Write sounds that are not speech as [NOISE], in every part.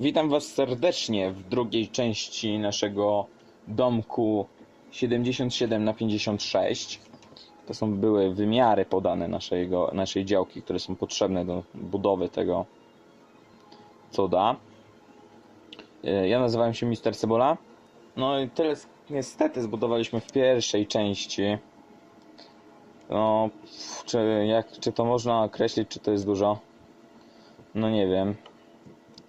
Witam Was serdecznie w drugiej części naszego domku 77 na 56. To są były wymiary podane naszego, naszej działki, które są potrzebne do budowy tego cuda. E, Ja nazywałem się Mister Cebula. No i tyle niestety zbudowaliśmy w pierwszej części. No, czy, jak, czy to można określić, czy to jest dużo? No nie wiem.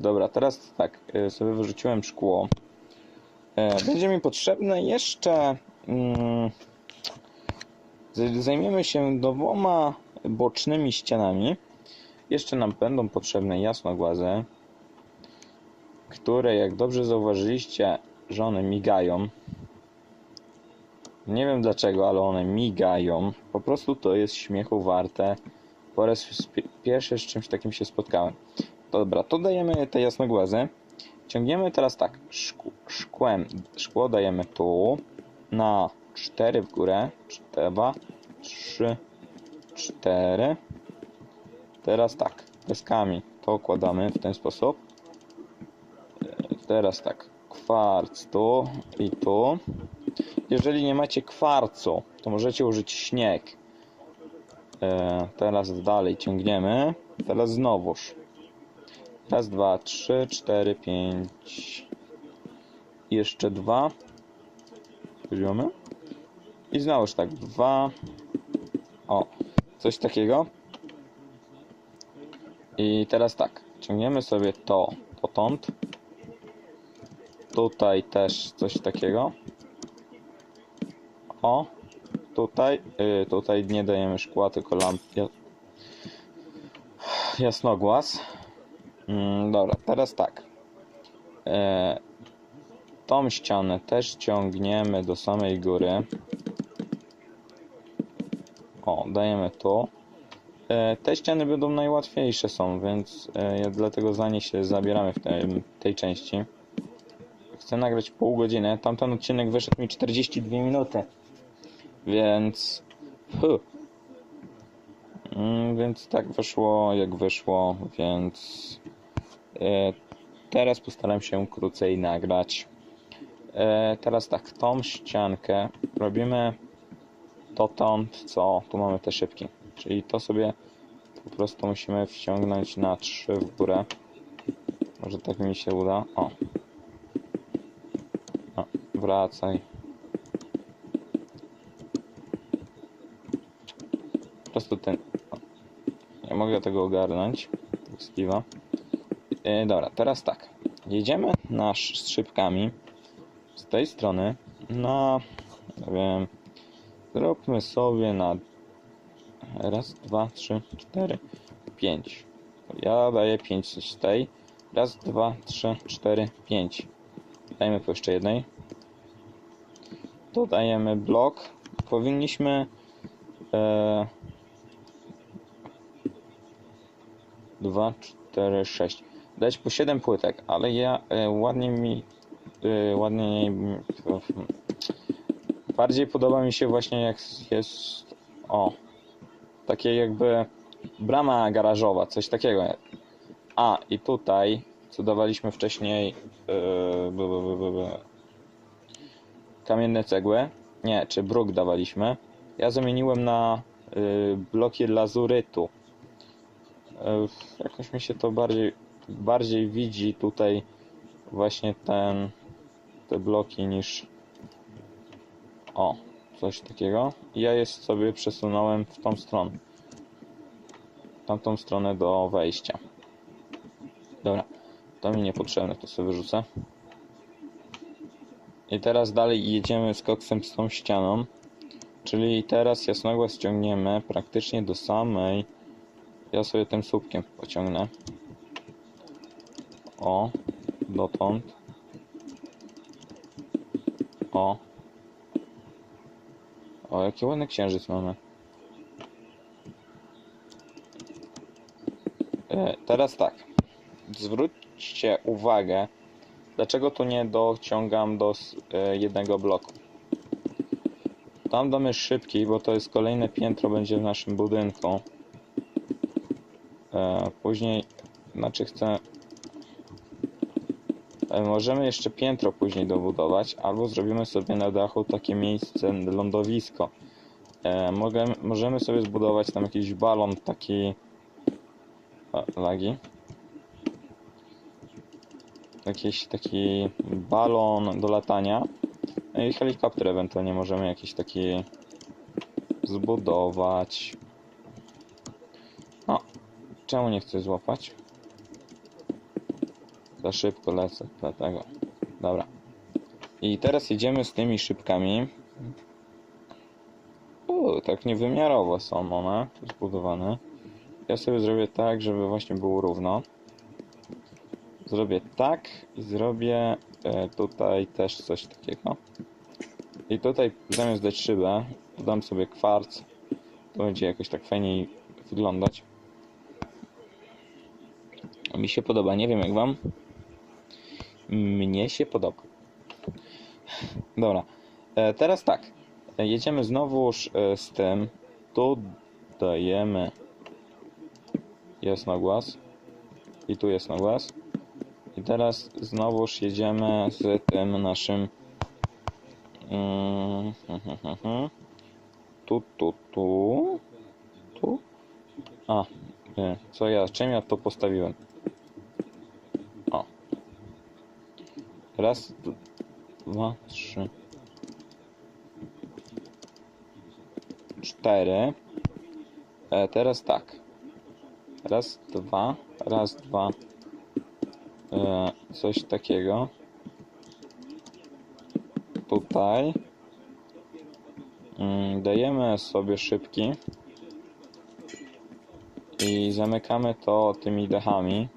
Dobra, teraz tak, y, sobie wyrzuciłem szkło. E, Będzie mi potrzebne jeszcze. mm, Zajmiemy się dwoma bocznymi ścianami. Jeszcze nam będą potrzebne jasnogłazy, które, jak dobrze zauważyliście, że one migają. Nie wiem dlaczego, ale one migają. Po prostu to jest śmiechu warte. Po raz pierwszy z czymś takim się spotkałem. Dobra, to dajemy te jasnogłazy. Ciągniemy teraz tak, szkł, szkłem, szkło dajemy tu, na 4 w górę, 2, 3, 4. Teraz tak, deskami to układamy w ten sposób. Teraz tak, kwarc tu i tu. Jeżeli nie macie kwarcu, to możecie użyć śnieg. E, teraz dalej ciągniemy. Teraz znowuż. Raz, dwa, trzy, cztery, pięć. Jeszcze dwa. Poziomy. I znowuż tak. Dwa. O. Coś takiego. I teraz tak. Ciągniemy sobie to dotąd. Tutaj też coś takiego. O. Tutaj. y, tutaj nie dajemy szkła, tylko lamp. Ja... Mm, dobra, teraz tak. E, tą ścianę też ciągniemy do samej góry. O, dajemy tu. E, te ściany będą najłatwiejsze są, więc e, ja dlatego za nie się zabieramy w tej, tej części. Chcę nagrać pół godziny. Tamten odcinek wyszedł mi 42 minuty. Więc... Huh. Mm, więc tak wyszło, jak wyszło, więc teraz postaram się krócej nagrać. E, teraz tak, tą ściankę robimy dotąd, co tu mamy te szybki. Czyli to sobie po prostu musimy wciągnąć na 3 w górę. Może tak mi się uda. O. o wracaj. Po prostu ten. Nie mogę tego ogarnąć. Tak skiwa. E, dobra, teraz tak. Jedziemy na sz- z szybkami z tej strony na. Nie wiem. Zróbmy sobie na. Raz, dwa, trzy, cztery, pięć. Ja daję pięć z tej. Raz, dwa, trzy, cztery, pięć. Dajmy po jeszcze jednej. Dodajemy blok. Powinniśmy. E, 2, 4, 6. Dać po 7 płytek, ale ja e, ładnie mi. E, ładnie. Bardziej podoba mi się właśnie jak jest. O. Takie jakby brama garażowa, coś takiego. A i tutaj, co dawaliśmy wcześniej. E, b, b, b, kamienne cegły. Nie, czy bruk dawaliśmy. Ja zamieniłem na y, bloki lazurytu. E, Jakoś mi się to bardziej, bardziej widzi tutaj właśnie ten, te bloki niż o, coś takiego. Ja je sobie przesunąłem w tą stronę. Tamtą stronę do wejścia. Dobra, to mi niepotrzebne, to sobie wyrzucę. I teraz dalej jedziemy z koksem z tą ścianą. Czyli teraz jasnogłaz ściągniemy praktycznie do samej ja sobie tym słupkiem pociągnę. O, dotąd. O. O, jaki ładny księżyc mamy. E, teraz tak. Zwróćcie uwagę, dlaczego tu nie dociągam do e, jednego bloku. Tam damy szybki, bo to jest kolejne piętro będzie w naszym budynku. E, później, znaczy chcę Możemy jeszcze piętro później dobudować, albo zrobimy sobie na dachu takie miejsce, lądowisko. E, możemy sobie zbudować tam jakiś balon taki... O, lagi. Jakiś taki balon do latania. No i helikopter ewentualnie możemy jakiś taki zbudować. O, czemu nie chcę złapać? Za szybko lecę, dlatego. Dobra. I teraz jedziemy z tymi szybkami. U, tak niewymiarowo są one zbudowane. Ja sobie zrobię tak, żeby właśnie było równo. Zrobię tak i zrobię e, tutaj też coś takiego. I tutaj zamiast dać szybę, dodam sobie kwarc. To będzie jakoś tak fajniej wyglądać. Mi się podoba, nie wiem jak wam. Mnie się podoba. Dobra. E, teraz tak. E, Jedziemy znowuż e, z tym. Tu dajemy jasnogłaz. I tu jasnogłaz. I teraz znowuż jedziemy z tym naszym mm, [LAUGHS] tu, tu, tu tu a, nie, co ja, czym ja to postawiłem raz, dwa, trzy. Cztery. E, teraz tak. Raz, dwa raz, dwa. E, coś takiego. Tutaj. Mm, dajemy sobie szybki. I zamykamy to tymi dechami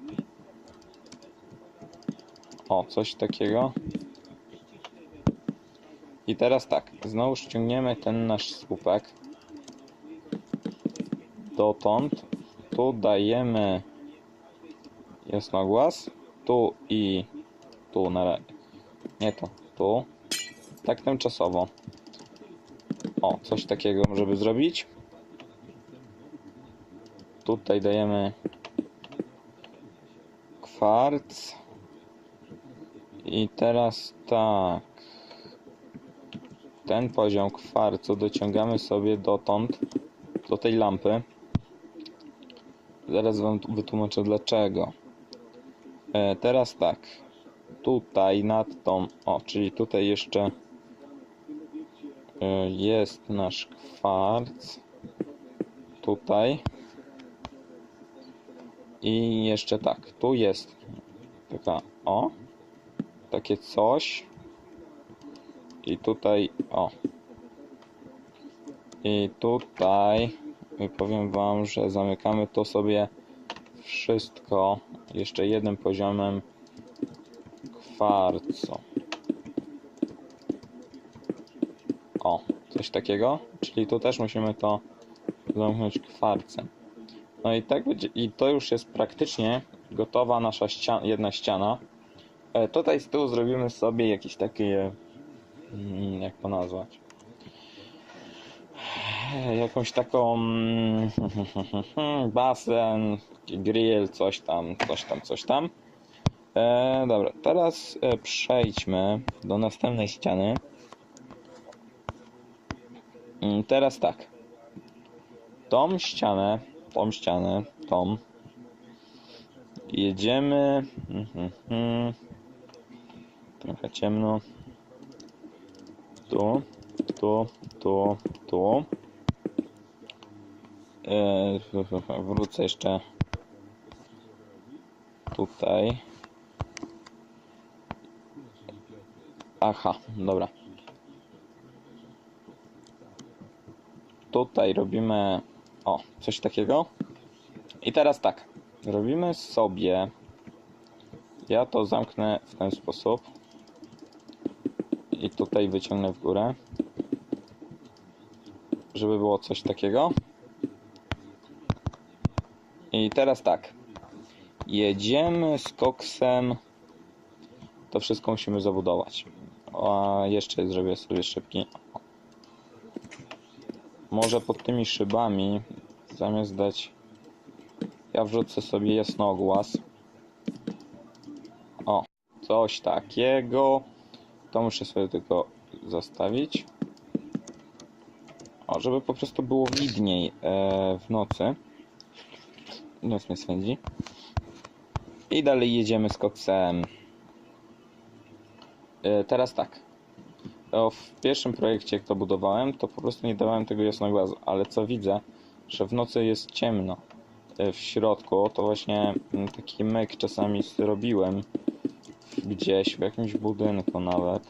o, coś takiego. I teraz tak, znowu ściągniemy ten nasz słupek. Dotąd. Tu dajemy jasnogłaz. Tu i tu na ra- nie to, tu. Tak tymczasowo. O, coś takiego żeby zrobić. Tutaj dajemy kwarc i teraz tak. Ten poziom kwarcu dociągamy sobie dotąd do tej lampy zaraz wam wytłumaczę dlaczego. E, teraz tak. Tutaj nad tą o, czyli tutaj jeszcze e, jest nasz kwarc. Tutaj. I jeszcze tak, tu jest taka o, takie coś. I tutaj o. I tutaj powiem wam, że zamykamy to sobie wszystko jeszcze jednym poziomem kwarcu. O, coś takiego. Czyli tu też musimy to zamknąć kwarcem. No i tak będzie, i to już jest praktycznie gotowa nasza ściana, jedna ściana. E, tutaj z tyłu zrobimy sobie jakieś takie, mm, jak to nazwać, E, jakąś taką mm, [LAUGHS] basen, grill, coś tam, coś tam, coś tam. E, dobra, teraz e, przejdźmy do następnej ściany. Mm, Teraz tak. Tą ścianę tą ścianę, tą. Jedziemy. Trochę ciemno. Tu, tu, tu, tu. Eee, wrócę jeszcze tutaj. Aha, dobra. Tutaj robimy o, coś takiego. I teraz tak. Robimy sobie. Ja to zamknę w ten sposób. Tutaj wyciągnę w górę. Żeby było coś takiego. I teraz tak. Jedziemy z koksem. To wszystko musimy zabudować. A jeszcze zrobię sobie szybki. Może pod tymi szybami zamiast dać ja wrzucę sobie jasnogłaz o coś takiego. To muszę sobie tylko zostawić. O, żeby po prostu było widniej e, w nocy. Noc mnie swędzi. I dalej jedziemy z koksem. E, teraz tak. W pierwszym projekcie, jak to budowałem, to po prostu nie dawałem tego jasnogłazu, ale co widzę, że w nocy jest ciemno e, w środku, to właśnie mm, taki myk czasami zrobiłem gdzieś, w jakimś budynku nawet.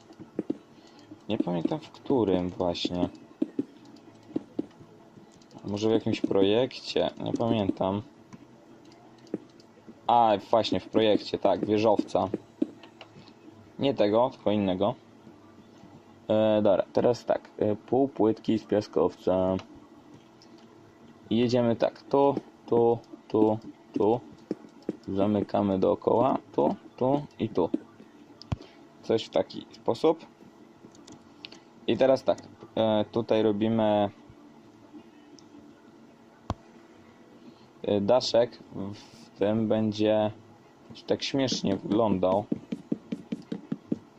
Nie pamiętam w którym właśnie. Może w jakimś projekcie, nie pamiętam. A, właśnie w projekcie, tak, wieżowca. Nie tego, tylko innego. E, dobra, teraz tak. E, pół płytki z piaskowca. I jedziemy tak. Tu, tu, tu, tu. Zamykamy dookoła. Tu, tu i tu. Coś w taki sposób. I teraz tak. E, tutaj robimy e, daszek. W tym będzie tak śmiesznie wyglądał.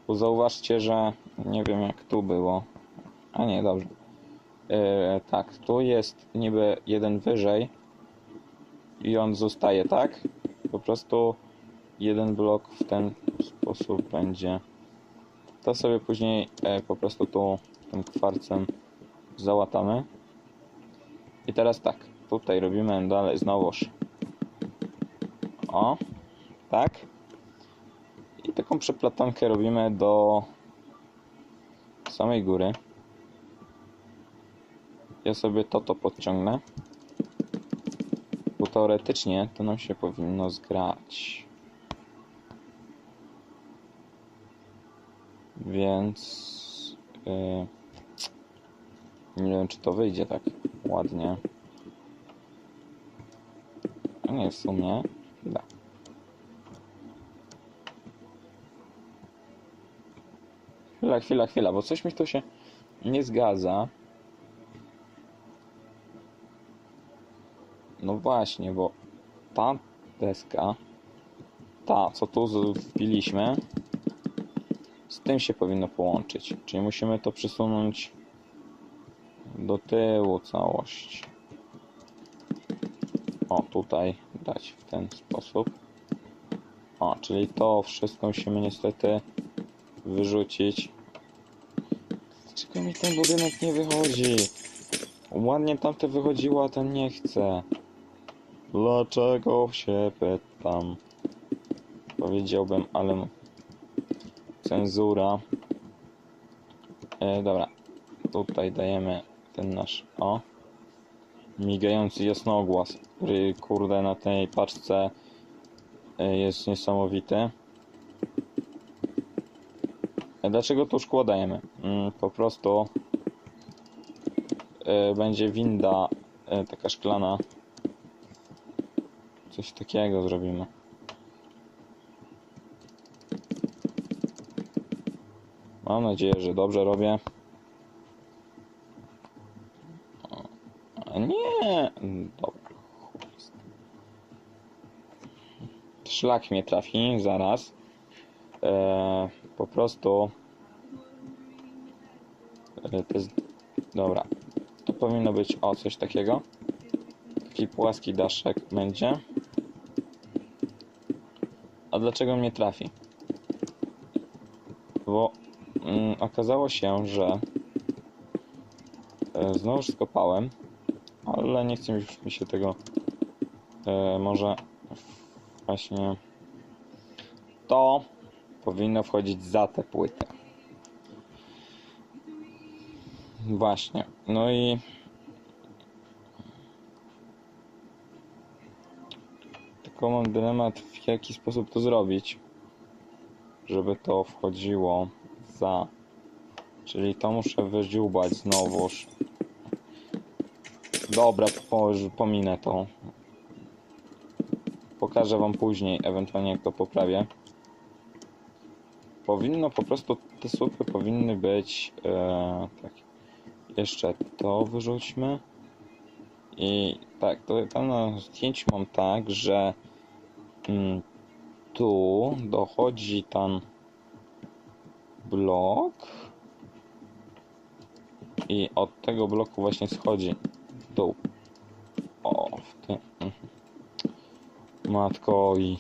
Bo zauważcie, że nie wiem jak tu było. A nie, dobrze. E, tak, tu jest niby jeden wyżej i on zostaje tak. Po prostu jeden blok w ten sposób będzie. To sobie później e, po prostu tu tym kwarcem załatamy. I teraz tak, tutaj robimy dalej znowuż. O, tak. I taką przeplatankę robimy do samej góry. Ja sobie to to podciągnę. Bo teoretycznie to nam się powinno zgrać. Więc yy, nie wiem czy to wyjdzie tak ładnie. A nie w sumie. Da. Chwila, chwila, chwila, bo coś mi tu się nie zgadza. No właśnie, bo ta deska, ta co tu z tym się powinno połączyć. Czyli musimy to przesunąć do tyłu całość. O, tutaj dać w ten sposób. O, czyli to wszystko musimy niestety wyrzucić. Dlaczego mi ten budynek nie wychodzi? Ładnie tamte wychodziło, a ten nie chce. Dlaczego się pytam? Powiedziałbym, ale cenzura. E, dobra, tutaj dajemy ten nasz o migający jasnogłaz, który kurde na tej paczce e, jest niesamowity. E, Dlaczego tu szkło dajemy? Mm, Po prostu e, będzie winda taka szklana. Coś takiego zrobimy. Mam nadzieję, że dobrze robię. A nie! Dobra. Szlak mnie trafi zaraz. E, po prostu e, jest, dobra to powinno być o coś takiego taki płaski daszek będzie a dlaczego mnie trafi bo okazało się, że e, znowu skopałem ale nie chce mi już mi się tego e, może właśnie to powinno wchodzić za tę płytę. Właśnie. No i tylko mam dylemat w jaki sposób to zrobić, żeby to wchodziło za. Czyli to muszę wydziubać znowuż. Dobra, po, pominę to. Pokażę wam później, ewentualnie jak to poprawię powinno po prostu te słupy powinny być e, tak jeszcze to wyrzućmy i tak to tam na zdjęciu mam tak że mm, tu dochodzi ten blok i od tego bloku właśnie schodzi w dół. O, w tym. mhm. Matko i.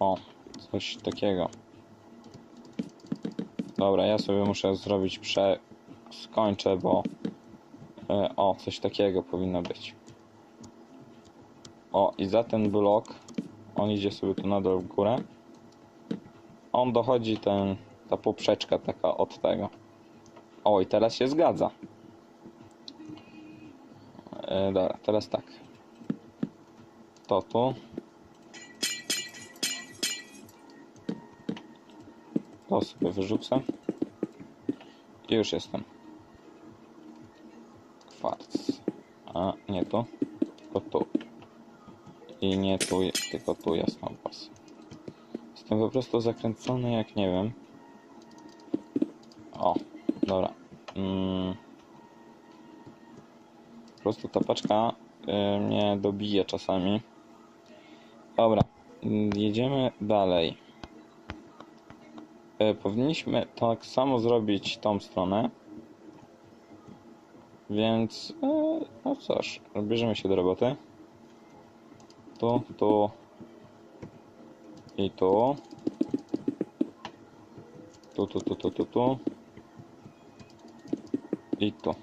O, coś takiego. Dobra, ja sobie muszę zrobić prze... Skończę, bo... E, o, coś takiego powinno być. O, i za ten blok, on idzie sobie tu na dół w górę. On dochodzi ten, ta poprzeczka taka od tego. O, i teraz się zgadza. E, dobra, teraz tak. To tu. To sobie wyrzucę. I już jestem. Kwarc. A, nie tu. Tylko tu. I nie tu, tylko tu jest kompas. Jestem po prostu zakręcony jak nie wiem. O, dobra. Mm. Po prostu ta paczka y, mnie dobije czasami. Dobra, mm, jedziemy dalej. Y, powinniśmy tak samo zrobić tą stronę. Więc, y, no cóż, bierzemy się do roboty. Tu, tu i tu. Tu, tu, tu, tu, tu, tu. I tu.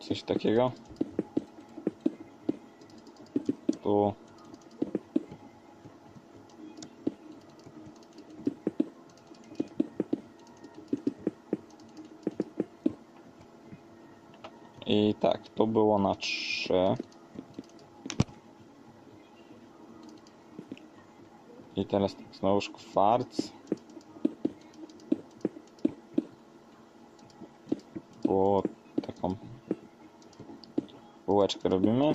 Coś takiego. Tu. I tak, to było na trzy. I teraz tak, znowuż kwarc. Było taką bułeczkę robimy.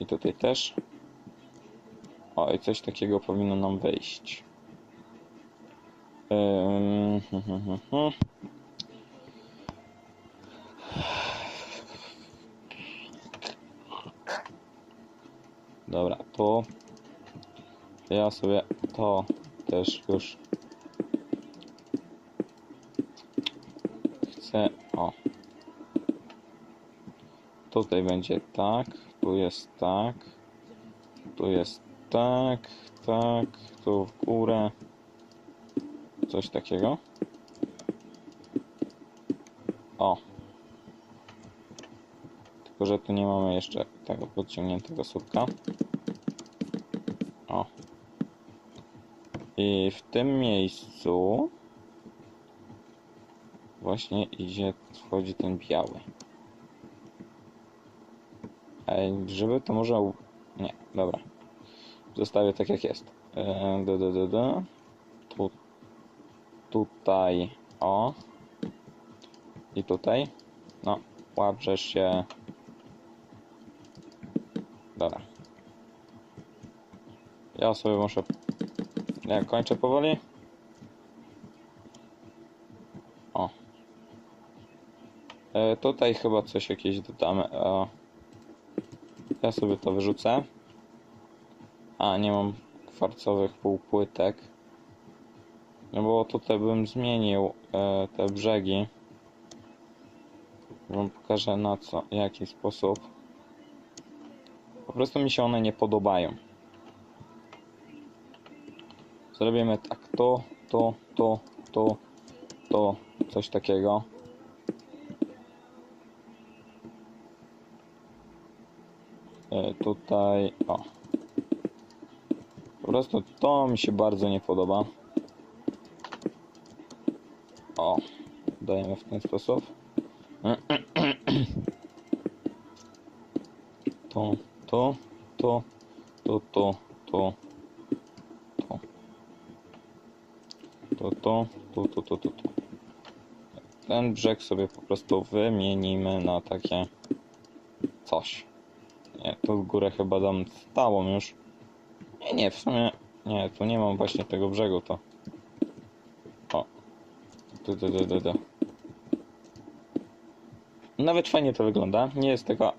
I tutaj też. O, i coś takiego powinno nam wejść. Hm, hm, hm. Dobra, to ja sobie to też już chcę. O, tutaj będzie tak, tu jest tak, tu jest tak, tak, tu w górę, coś takiego. O, tylko że tu nie mamy jeszcze tego podciągniętego słupka. I w tym miejscu właśnie idzie, wchodzi ten biały. Ej, żeby to może... Nie, dobra. Zostawię tak jak jest. Da, da, da, da. Tu, tutaj, o. I tutaj. No, łaprzesz się. Dobra. Ja sobie muszę. Ja kończę powoli. O. E, tutaj chyba coś jakieś dodamy. Ja sobie to wyrzucę. A, nie mam kwarcowych półpłytek. No bo tutaj bym zmienił e, te brzegi. Wam pokażę na co, jaki sposób. Po prostu mi się one nie podobają. Zrobimy tak, to, to, to, to, to, coś takiego. E, tutaj, o. Po prostu to mi się bardzo nie podoba. O, dajemy w ten sposób. To, to, to, to, to, to, to. To, to, to, to. Ten brzeg sobie po prostu wymienimy na takie coś. Nie, tu górę chyba dam stałą już. Nie, nie, w sumie nie, tu nie mam właśnie tego brzegu, to. O. Tu, tu, tu, tu, tu. Nawet fajnie to wygląda. Nie jest taka